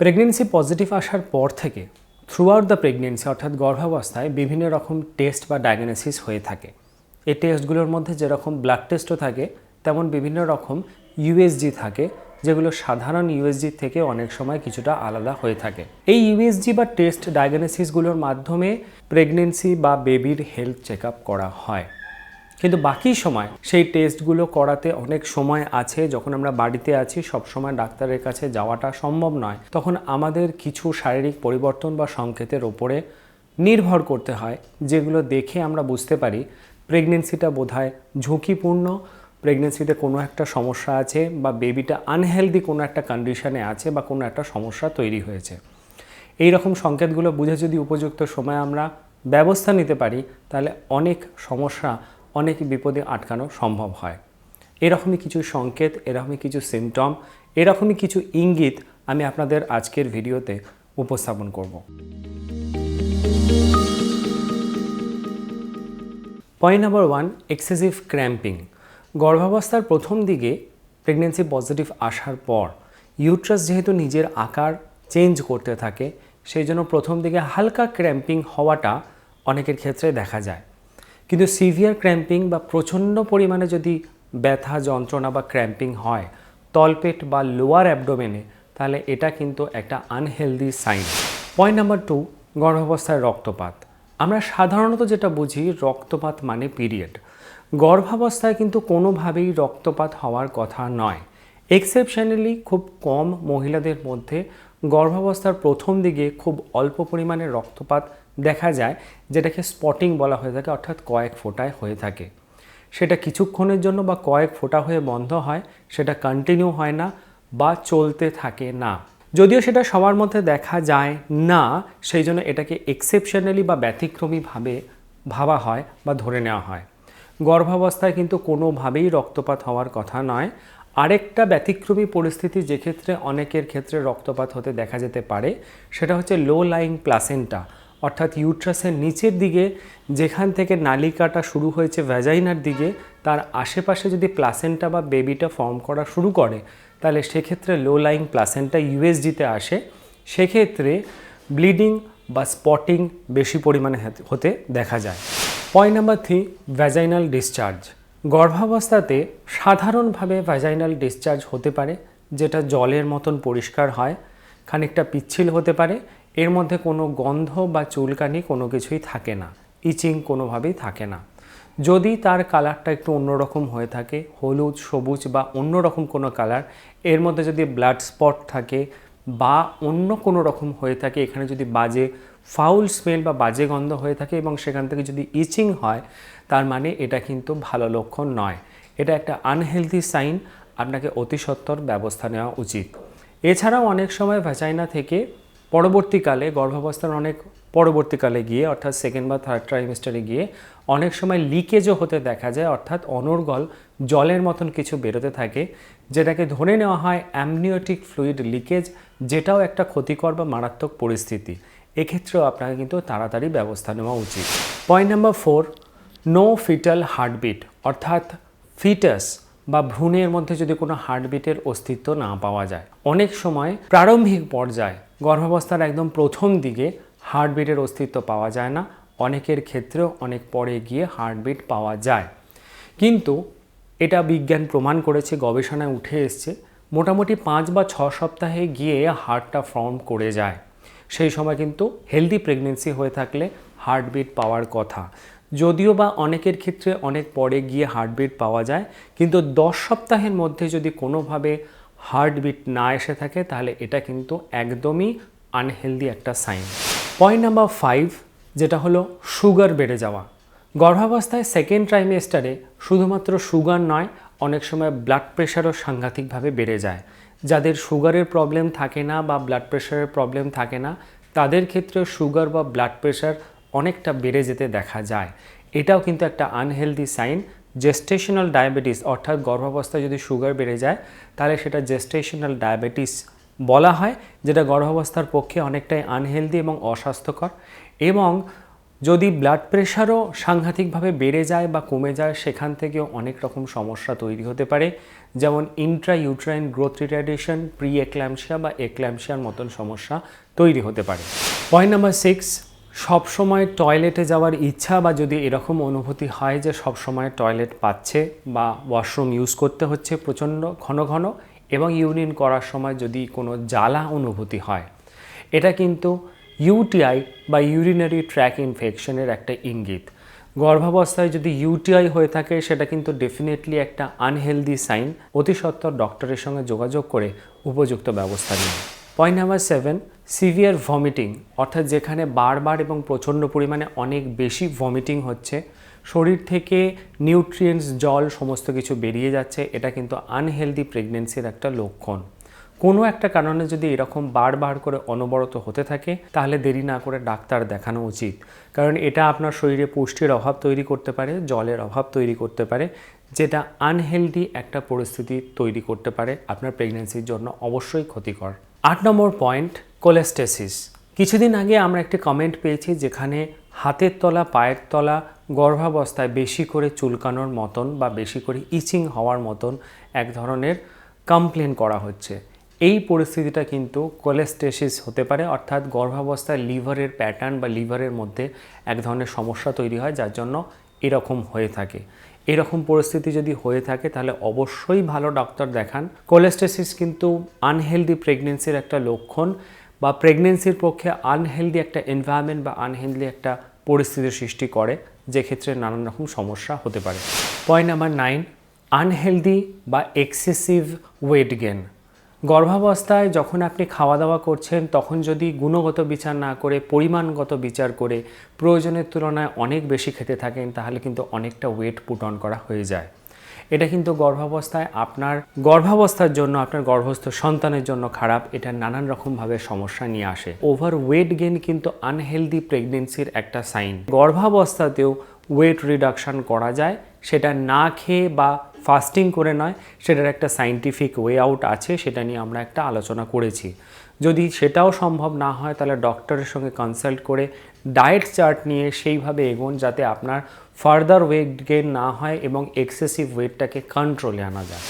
Pregnancy positive আসার পর থেকে থ্রু আউট দ্য প্রেগনেন্সি অর্থাৎ গর্ভাবস্থায়, বিভিন্ন রকম টেস্ট বা ডায়াগনোসিস হয়ে থাকে। এই টেস্টগুলোর মধ্যে যেরকম ব্লাড টেস্টও থাকে, তেমন বিভিন্ন রকম ইউএসজি থাকে, যেগুলো সাধারণ ইউএসজি থেকে অনেক সময় কিছুটা আলাদা হয়ে থাকে। এই ইউএসজি বা টেস্ট ডায়াগনোসিসগুলোর মাধ্যমে প্রেগনেন্সি বা বেবির হেলথ চেক করা হয়। কিন্তু বাকি সময় সেই টেস্টগুলো করাতে অনেক সময় আছে। যখন আমরা বাড়িতে আছি সব সময় ডাক্তারের কাছে যাওয়াটা সম্ভব নয়। তখন আমাদের কিছু শারীরিক পরিবর্তন বা সংকেতের ওপরে নির্ভর করতে হয়, যেগুলো দেখে আমরা বুঝতে পারি। প্রেগনেন্সিটা বোধহয় ঝুঁকিপূর্ণ প্রেগনেন্সিতে কোনো একটা সমস্যা আছে বা বেবিটা আনহেলদি কোনো একটা কন্ডিশনে আছে বা কোনো একটা সমস্যা তৈরি হয়েছে। এই রকম সংকেতগুলো বুঝে যদি উপযুক্ত সময় আমরা ব্যবস্থা নিতে পারি, তাহলে অনেক সমস্যা অনেক বিপদে আটকানো সম্ভব হয়। এরকমই কিছু সংকেত, এরকমই কিছু সিমটম এরকমই কিছু ইঙ্গিত আমি আপনাদের আজকের ভিডিওতে উপস্থাপন করব। Point number one excessive cramping গর্ভাবস্থার প্রথম দিকে প্রেগনেন্সি পজিটিভ আসার পর ইউট্রাস যেহেতু নিজের আকার চেঞ্জ করতে থাকে, সেই জন্য প্রথম দিকে হালকা ক্র্যাম্পিং হওয়াটা অনেকের ক্ষেত্রে দেখা যায়। কিন্তু সিভিয়ার ক্র্যাম্পিং বা প্রচণ্ড পরিমাণে যদি ব্যথা, যন্ত্রণা বা ক্র্যাম্পিং হয়, তলপেট বা লোয়ার অ্যাবডোমেনে, তাহলে এটা কিন্তু একটা unhealthy sign. Point number two, গর্ভাবস্থায় রক্তপাত। আমরা সাধারণত যেটা বুঝি, রক্তপাত মানে পিরিয়ড। গর্ভাবস্থায় কিন্তু কোনোভাবেই রক্তপাত হওয়ার কথা নয়। এক্সেপশনালি খুব কম মহিলাদের মধ্যে গর্ভাবস্থার প্রথম দিকে খুব অল্প পরিমাণে রক্তপাত দেখা যায় যেটাকে স্পটিং বলা হয়ে থাকে, অর্থাৎ কয়েক ফোঁটায় হয়ে থাকে। সেটা কিছুক্ষণের জন্য বা কয়েক ফোঁটা হয়ে বন্ধ হয়, সেটা কন্টিনিউ হয় না বা চলতে থাকে না। যদিও সেটা সবার মধ্যে দেখা যায় না, সেই জন্য এটাকে এক্সেপশনালি বা ব্যতিক্রমীভাবে ভাবা হয় বা ধরে নেওয়া হয়। গর্ভাবস্থায় কিন্তু কোনোভাবেই রক্তপাত হওয়ার কথা নয়। আরেকটা ব্যতিক্রমী পরিস্থিতি যে ক্ষেত্রে অনেকের ক্ষেত্রে রক্তপাত হতে দেখা যেতে পারে, সেটা হচ্ছে লো লাইং প্লাসেন্টা অর্থাৎ ইউট্রাসের নিচের দিকে, যেখান থেকে নালিকাটা শুরু হয়েছে ভ্যাজাইনার দিকে, তার আশেপাশে যদি প্লাসেন্টা বা বেবিটা ফর্ম করা শুরু করে, তাহলে সেক্ষেত্রে লো লাইং প্লাসেন্টা ইউএসজিতে আসে। সেক্ষেত্রে ব্লিডিং বা স্পটিং বেশি পরিমাণে হতে দেখা যায়। Point number three vaginal discharge গর্ভাবস্থাতে সাধারণভাবে ভ্যাজাইনাল ডিসচার্জ হতে পারে, যেটা জলের মতন পরিষ্কার হয়, খানিকটা পিচ্ছিল হতে পারে এর মধ্যে কোনো গন্ধ বা চুলকানি কোনো কিছুই থাকে না, ইচিং কোনোভাবেই থাকে না। যদি তার কালারটা একটু অন্যরকম হয়ে থাকে, হলুদ, সবুজ বা অন্যরকম কোনো কালার, এর মধ্যে যদি ব্লাড স্পট থাকে বা অন্য কোনো রকম হয়ে থাকে, এখানে যদি বাজে ফাউল স্মেল বা বাজে গন্ধ হয়ে থাকে এবং সেখান থেকে যদি ইচিং হয়, তার মানে এটা কিন্তু ভালো লক্ষণ নয়। এটা একটা আনহেলদি সাইন, আপনাকে অতি সত্বর ব্যবস্থা নেওয়া উচিত। এছাড়াও অনেক সময় ভ্যাচাইনা থেকে পরবর্তীকালে, গর্ভাবস্থার অনেক পরবর্তীকালে গিয়ে, অর্থাৎ সেকেন্ড বা থার্ড ট্রাইমেস্টারে গিয়ে, অনেক সময় লিকেজও হতে দেখা যায়, অর্থাৎ অনর্গল জলের মতন কিছু বেরোতে থাকে, যেটাকে ধরে নেওয়া হয় অ্যামনিওটিক ফ্লুইড লিকেজ যেটাও একটা ক্ষতিকর বা মারাত্মক পরিস্থিতি। এক্ষেত্রেও আপনাকে কিন্তু তাড়াতাড়ি ব্যবস্থা নেওয়া উচিত। Point number four no fetal heartbeat অর্থাৎ ফিটাস বা ভ্রূণের মধ্যে যদি কোনো হার্টবিটের অস্তিত্ব না পাওয়া যায়। অনেক সময় প্রারম্ভিক পর্যায়ে গর্ভাবস্থার একদম প্রথম দিকে হার্টবিটের অস্তিত্ব পাওয়া যায় না। অনেকের ক্ষেত্রেও অনেক পরে গিয়ে হার্টবিট পাওয়া যায়। কিন্তু এটা বিজ্ঞান প্রমাণ করেছে, গবেষণায় উঠে এসছে, মোটামুটি পাঁচ বা ছ সপ্তাহে গিয়ে হার্টটা ফর্ম করে যায়। সেই সময় কিন্তু হেলদি প্রেগনেন্সি হয়ে থাকলে হার্টবিট পাওয়ার কথা। যদিও বা অনেকের ক্ষেত্রে অনেক পরে গিয়ে হার্টবিট পাওয়া যায়, কিন্তু দশ সপ্তাহের মধ্যে যদি কোনোভাবে হার্টবিট না এসে থাকে, তাহলে এটা কিন্তু একদমই আনহেলদি একটা সাইন পয়েন্ট নাম্বার ফাইভ যেটা হলো সুগার বেড়ে যাওয়া। গর্ভাবস্থায় সেকেন্ড ট্রাইমেস্টারে শুধুমাত্র সুগার নয়, অনেক সময় ব্লাড প্রেশারও সাংঘাতিকভাবে বেড়ে যায়। যাদের সুগারের প্রবলেম থাকে না বা ব্লাড প্রেশারের প্রবলেম থাকে না, তাদের ক্ষেত্রে সুগার বা ব্লাড প্রেশার অনেকটা বেড়ে যেতে দেখা যায়। এটাও কিন্তু একটা আনহেলদি সাইন জেস্টেশনাল ডায়াবেটিস অর্থাৎ গর্ভাবস্থায় যদি সুগার বেড়ে যায়, তাহলে সেটা জেস্টেশনাল ডায়াবেটিস বলা হয়, যেটা গর্ভাবস্থার পক্ষে অনেকটাই আনহেলদি এবং অস্বাস্থ্যকর। এবং যদি ব্লাড প্রেশারও সাংঘাতিকভাবে বেড়ে যায় বা কমে যায়, সেখান থেকেও অনেক রকম সমস্যা তৈরি হতে পারে, যেমন intra uterine growth retardation pre eclampsia বা এক্ল্যামশিয়ার মতন সমস্যা তৈরি হতে পারে। পয়েন্ট নাম্বার সিক্স সবসময় টয়লেটে যাওয়ার ইচ্ছা বা যদি এরকম অনুভূতি হয় যে সবসময় টয়লেট পাচ্ছে বা ওয়াশরুম ইউজ করতে হচ্ছে প্রচণ্ড ঘন ঘন এবং ইউরিন করার সময় যদি কোনো জ্বালা অনুভূতি হয়, এটা কিন্তু ইউটিআই বা ইউরিনারি ট্র্যাক ইনফেকশনের একটা ইঙ্গিত। গর্ভাবস্থায় যদি ইউটিআই হয়ে থাকে, সেটা কিন্তু ডেফিনেটলি একটা আনহেলদি সাইন অতি সত্বর ডক্টরের সঙ্গে যোগাযোগ করে উপযুক্ত ব্যবস্থা নিন। Point number seven severe vomiting, অর্থাৎ যেখানে বারবার এবং প্রচণ্ড পরিমাণে অনেক বেশি ভমিটিং হচ্ছে, শরীর থেকে নিউট্রিয়েন্টস, জল সমস্ত কিছু বেরিয়ে যাচ্ছে, এটা কিন্তু আনহেলদি প্রেগনেন্সির একটা লক্ষণ। কোনো একটা কারণে যদি এরকম বারবার করে অনবরত হতে থাকে, তাহলে দেরি না করে ডাক্তার দেখানো উচিত। কারণ এটা আপনার শরীরে পুষ্টির অভাব তৈরি করতে পারে, জলের অভাব তৈরি করতে পারে, যেটা আনহেলদি একটা পরিস্থিতি তৈরি করতে পারে, আপনার প্রেগনেন্সির জন্য অবশ্যই ক্ষতিকর। আট নম্বর পয়েন্ট কোলেস্টেসিস কিছুদিন আগে আমরা একটি কমেন্ট পেয়েছি যেখানে হাতের তলা, পায়ের তলা গর্ভাবস্থায় বেশি করে চুলকানোর মতন বা বেশি করে ইচিং হওয়ার মতন এক ধরনের কমপ্লেন করা হচ্ছে। এই পরিস্থিতিটা কিন্তু কোলেস্টেসিস হতে পারে, অর্থাৎ গর্ভাবস্থায় লিভারের প্যাটার্ন বা লিভারের মধ্যে এক ধরনের সমস্যা তৈরি হয়, যার জন্য এরকম হয়ে থাকে। এরকম পরিস্থিতি যদি হয়ে থাকে, তাহলে অবশ্যই ভালো ডাক্তার দেখান। কোলেস্টেসিস কিন্তু আনহেলদি প্রেগনেন্সির একটা লক্ষণ বা প্রেগনেন্সির পক্ষে আনহেলদি একটা এনভায়রনমেন্ট বা আনহেলদি একটা পরিস্থিতির সৃষ্টি করে যে ক্ষেত্রে নানান রকম সমস্যা হতে পারে। পয়েন্ট নাম্বার নাইন আনহেলদি বা এক্সেসিভ ওয়েট গেন গর্ভাবস্থায় যখন আপনি খাওয়া দাওয়া করছেন, তখন যদি গুণগত বিচার না করে, পরিমাণগত বিচার করে প্রয়োজনের তুলনায় অনেক বেশি খেতে থাকেন, তাহলে কিন্তু অনেকটা ওয়েট পুট অন করা হয়ে যায়। এটা কিন্তু গর্ভাবস্থায় আপনার গর্ভাবস্থার জন্য, আপনার গর্ভস্থ সন্তানের জন্য খারাপ, এটা নানান রকমভাবে সমস্যা নিয়ে আসে। ওভার ওয়েট গেন কিন্তু আনহেলদি প্রেগনেন্সির একটা সাইন গর্ভাবস্থাতেও ওয়েট রিডাকশান করা যায় সেটা না খেয়ে বা ফাস্টিং করে নয়, সেটার একটা সাইন্টিফিক ওয়ে আউট আছে, সেটা নিয়ে আমরা একটা আলোচনা করেছি। যদি সেটাও সম্ভব না হয়, তাহলে ডক্টরের সঙ্গে কনসাল্ট করে ডায়েট চার্ট নিয়ে সেইভাবে এগোন যাতে আপনার ফার্দার ওয়েট গেন না হয় এবং এক্সেসিভ ওয়েটটাকে কন্ট্রোলে আনা যায়।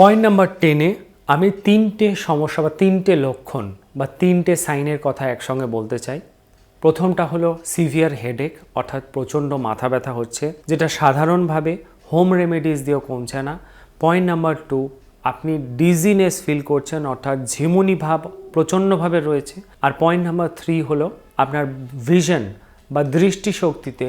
পয়েন্ট নাম্বার টেনে আমি তিনটে সমস্যা বা তিনটে লক্ষণ বা তিনটে সাইনের কথা একসঙ্গে বলতে চাই। প্রথমটা হলো সিভিয়ার হেডেক অর্থাৎ প্রচণ্ড মাথা ব্যথা হচ্ছে, যেটা সাধারণভাবে হোম রেমেডিস দিয়েও কমছে না। পয়েন্ট নাম্বার টু আপনি ডিজিনেস ফিল করছেন, অর্থাৎ ঝিমুনি ভাব প্রচণ্ডভাবে রয়েছে। আর পয়েন্ট নাম্বার থ্রি হলো আপনার ভিশন বা দৃষ্টিশক্তিতে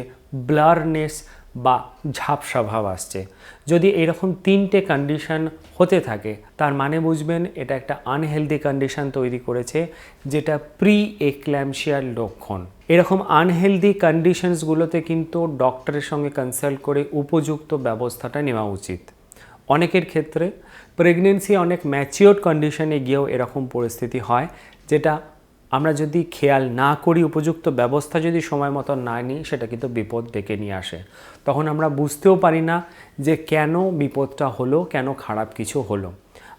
ব্লারনেস বা ঝাপসা ভাব আসছে। যদি এরকম তিনটে কন্ডিশন হতে থাকে, তার মানে বুঝবেন এটা একটা আনহেলদি কন্ডিশন তৈরি করেছে, যেটা প্রি এক্ল্যামশিয়ার লক্ষণ। এরকম আনহেলদি কন্ডিশনসগুলোতে কিন্তু ডক্টরের সঙ্গে কনসাল্ট করে উপযুক্ত ব্যবস্থাটা নেওয়া উচিত। অনেকের ক্ষেত্রে প্রেগনেন্সি অনেক ম্যাচিওর কন্ডিশনে গিয়েও এরকম পরিস্থিতি হয়, যেটা আমরা যদি খেয়াল না করি উপযুক্ত ব্যবস্থা যদি সময় মতো না নিই, সেটা কিন্তু বিপদ ডেকে নিয়ে আসে। তখন আমরা বুঝতেও পারি না যে কেন বিপদটা হলো, কেন খারাপ কিছু হলো।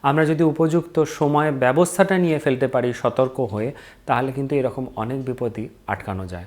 আমরা যদি উপযুক্ত সময় ব্যবস্থাটা নিয়ে ফেলতে পারি সতর্ক হয়ে, তাহলে কিন্তু এরকম অনেক বিপদই আটকানো যায়।